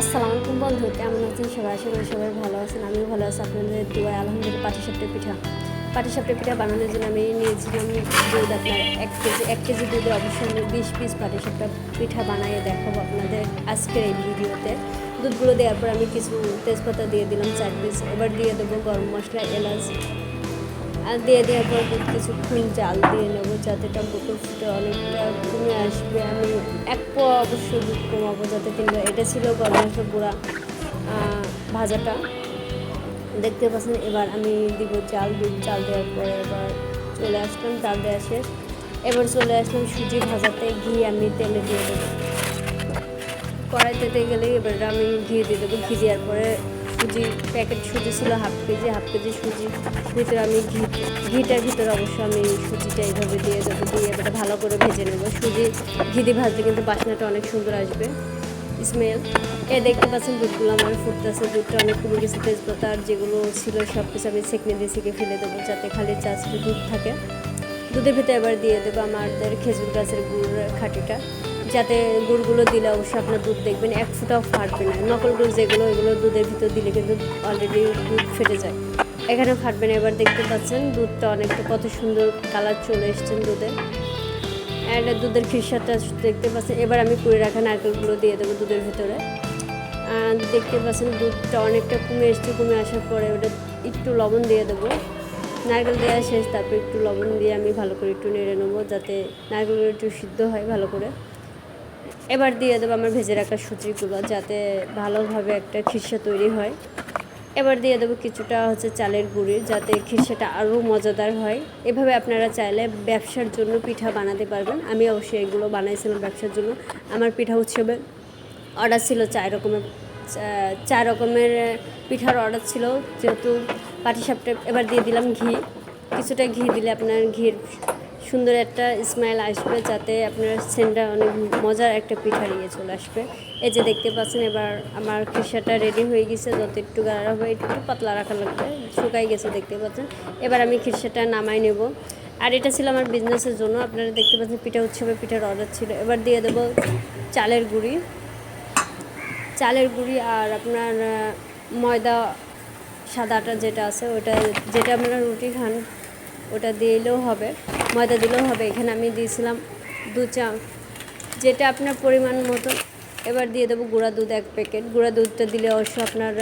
আসসালামু আলাইকুম বন্ধু, কেমন আছেন সবাই? করি সবাই ভালো আছেন, আমিও ভালো আছি। আপনাদের দুয়ায় আলহামদুলিল্লাহ পাটিসাপটা পিঠা। পাটি পাটিসাপটা পিঠা বানানোর জন্য আমি নিয়েছিলাম দুধ আপনার এক কেজি এক কেজি দুধে অবশ্যই আমি বিশ পিস পাটিসাপটা পিঠা বানিয়ে দেখাবো আপনাদের আজকের এই ভিডিওতে। দুধগুলো দেওয়ার পর আমি কিছু তেজপাতা দিয়ে দিলাম, চার পিস। এবার দিয়ে দেবো গরম মশলা, এলাচ আর দিয়ে দেওয়ার পর কিছুক্ষণ জাল দিয়ে নেব যাতে টমেটো ফুটে অনেকটা কমে আসবে। আমি এক পোয়া অবশ্যই দুধ কমাবো যাতে তিনটা এটা ছিল গরম গুঁড়া ভাজাটা। দেখতে পাচ্ছেন, এবার আমি দিব চাল দুধ চাল দেওয়ার পরে এবার চলে আসলাম চাল দেওয়া শেষ। এবার চলে আসলাম সুজি ভাজাতে, ঘি আমি তেলে দিয়ে দেবো। কড়াইতে গেলে এবার আমি ঘি দিয়ে দেবো। ঘি দেওয়ার পরে সুজি প্যাকেট সুজি ছিল হাফ কেজি হাফ কেজি সুজি। ভিতরে আমি ঘি, ঘিটার ভিতরে অবশ্য আমি সুজিটা এইভাবে দিয়ে দেবো, দিয়ে এবারে ভালো করে ভেজে নেব। সুজি, ঘি দিয়ে ভাজলে কিন্তু বাসনাটা অনেক সুন্দর আসবে। স্মেল এ দেখতে পাচ্ছেন দুধগুলো আমার ফুটতেছে, দুধটা অনেক কমে গেছে, তেজপাতা আর যেগুলো ছিল সব কিছু আমি সেকনে দিয়ে সেকে ফেলে দেবো, যাতে খালি জাস্ট দুধ থাকে। দুধের ভিতরে এবার দিয়ে দেবো আমাদের খেজুর গাছের গুড়, খাঁটিটা। যাতে গুড়গুলো দিলে অবশ্যই আপনার দুধ দেখবেন, এক ফুটাও ফাটবে না। নকল গুড় যেগুলো এগুলো দুধের ভিতর দিলে কিন্তু অলরেডি দুধ ফেটে যায়। এখানেও ফাটবে না, এবার দেখতে পাচ্ছেন দুধটা অনেকটা কত সুন্দর কালার চলে এসছেন দুধের অ্যান্ড দুধের খিরসাটা দেখতে পাচ্ছেন, এবার আমি কুড়ি রাখা নারকেলগুলো দিয়ে দেবো দুধের ভিতরে। দেখতে পাচ্ছেন দুধটা অনেকটা কমে এসছে, কমে আসার পরে ওটা একটু লবণ দিয়ে দেবো। নারকেল দেওয়া শেষ, তারপর একটু লবণ দিয়ে আমি ভালো করে একটু নেড়ে নেব, যাতে নারকেলগুলো একটু সিদ্ধ হয় ভালো করে। এবার দিয়ে দেবো আমার ভেজে রাখা সুজিগুলো যাতে ভালোভাবে একটা খিরসা তৈরি হয়। এবার দিয়ে দেবো কিছুটা হচ্ছে চালের গুঁড়ি যাতে খিরসাটা আরও মজাদার হয়। এভাবে আপনারা চাইলে ব্যবসার জন্য পিঠা বানাতে পারবেন। আমি অবশ্যই এগুলো বানাইছিলাম ব্যবসার জন্য। আমার পিঠা উৎসবে অর্ডার ছিল চার রকমের চার রকমের পিঠার অর্ডার ছিল। যেহেতু পাটিসাপটা এবার দিয়ে দিলাম ঘি। কিছুটা ঘি দিলে আপনার ঘির সুন্দর একটা স্মাইল আসবে যাতে আপনার সেন্টটা অনেক মজার একটা পিঠা নিয়ে চলে আসবে। এই যে দেখতে পাচ্ছেন, এবার আমার খিসাটা রেডি হয়ে গেছে, যত একটু গাড়া হয়ে একটু পাতলা রাখা লাগবে শুকাই গেছে দেখতে পাচ্ছেন। এবার আমি খিসাটা নামাই নেব। আর এটা ছিল আমার বিজনেসের জন্য, আপনারা দেখতে পাচ্ছেন পিঠা উৎসবে পিঠার অর্ডার ছিল। এবার দিয়ে দেবো চালের গুঁড়ি। চালের গুঁড়ি আর আপনার ময়দা সাদাটা যেটা আছে, ওটা, যেটা আপনারা রুটি খান ওটা দিলেও হবে, ময়দা দিলেও হবে। এখানে আমি দিয়েছিলাম দু চা, যেটা আপনার পরিমাণ মতো এবার দিয়ে দেবো গুঁড়া দুধ এক প্যাকেট। গুঁড়া দুধটা দিলে অবশ্য আপনার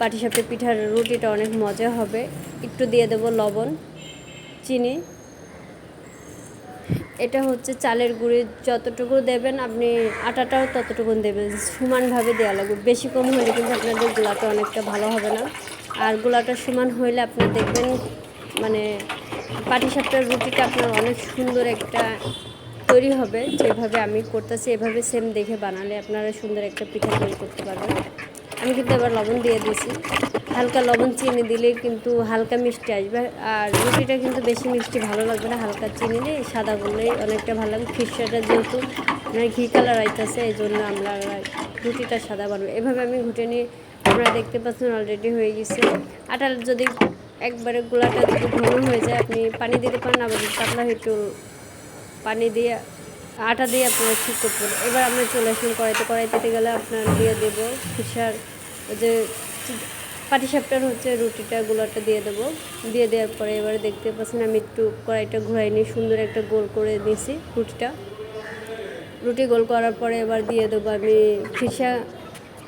পাটিসাপটা পিঠার রুটিটা অনেক মজা হবে। একটু দিয়ে দেবো লবণ, চিনি। এটা হচ্ছে চালের গুঁড়ি। যতটুকু দেবেন আপনি আটাটাও ততটুকু দেবেন। সমানভাবে দেওয়া লাগবে। বেশি কম হলে কিন্তু আপনাদের গোলাটা অনেকটা ভালো হবে না। আর গোলাটা সমান হইলে আপনি দেখবেন মানে পাটিসাপটার রুটিটা আপনার অনেক সুন্দর একটা তৈরি হবে। যেভাবে আমি করতেছি, এভাবে সেম দেখে বানালে আপনারা সুন্দর একটা পিঠা তৈরি করতে পারবেন। আমি কিন্তু এবার লবণ দিয়ে দিয়েছি। হালকা লবণ চিনি দিলে কিন্তু হালকা মিষ্টি আসবে। আর রুটিটা কিন্তু বেশি মিষ্টি ভালো লাগবে না, হালকা চিনি দিয়ে সাদা করলেই অনেকটা ভালো লাগবে। খিরসাটা যেহেতু মানে ঘি কালার আইতেছে এই জন্য আমরা রুটিটা সাদা বানাবো। এভাবে আমি ঘুটে নিয়ে আপনারা দেখতে পাচ্ছেন অলরেডি হয়ে গেছে। আটা যদি একবারে গোলাটা যদি ঘন হয়ে যায়, আপনি পানি দিতে পারেন, আবার যদি পাতলা একটু পানি দিয়ে, আটা দিয়ে আপনারা ঠিক করতে পারেন। এবার আমরা চলে আসলাম কড়াইতে। কড়াইতে গেলে আপনার দিয়ে দেবো ফিসার ওই যে পাটিসাপটার হচ্ছে রুটিটা, গোলাটা দিয়ে দেবো। দিয়ে দেওয়ার পরে এবারে দেখতে পাচ্ছেন, আমি একটু কড়াইটা ঘুরাই নিয়ে সুন্দর একটা গোল করে দিয়েছি রুটিটা। রুটি গোল করার পরে এবার দিয়ে দেবো আমি ফিসা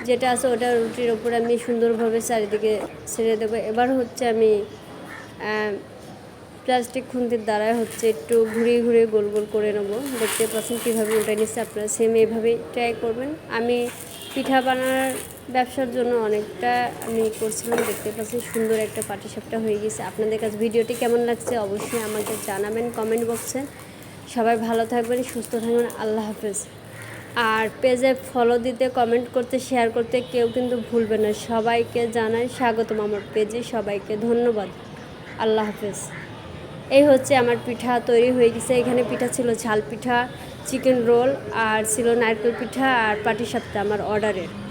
যেটা আছে ওটা রুটির ওপর আমি সুন্দরভাবে চারিদিকে ছেড়ে দেবো। এবার হচ্ছে আমি প্লাস্টিক খুন্তির দ্বারাই হচ্ছে একটু ঘুরিয়ে ঘুরিয়ে গোল গোল করে নেব। দেখতে পাচ্ছেন কীভাবে উল্টে নিচ্ছে, আপনারা সেম এইভাবেই ট্রাই করবেন। আমি পিঠা বানানোর ব্যবসার জন্য অনেকটা আমি করছিলাম, দেখতে পাচ্ছি সুন্দর একটা পাটিসাপটা হয়ে গেছে। আপনাদের কাছে ভিডিওটি কেমন লাগছে অবশ্যই আমাকে জানাবেন কমেন্ট বক্সে। সবাই ভালো থাকবেন, সুস্থ থাকবেন, আল্লাহ হাফেজ। আর পেজে ফলো দিতে কমেন্ট করতে শেয়ার করতে কেউ কিন্তু ভুলবে না। সবাইকে জানাই স্বাগতম আমার পেজে, সবাইকে ধন্যবাদ। আল্লাহ হাফেজ। এই হচ্ছে আমার পিঠা তৈরি হয়ে গেছে। এখানে পিঠা ছিল ঝাল পিঠা চিকেন রোল আর ছিল নারকেল পিঠা আর পাটিসাপটা আমার অর্ডারের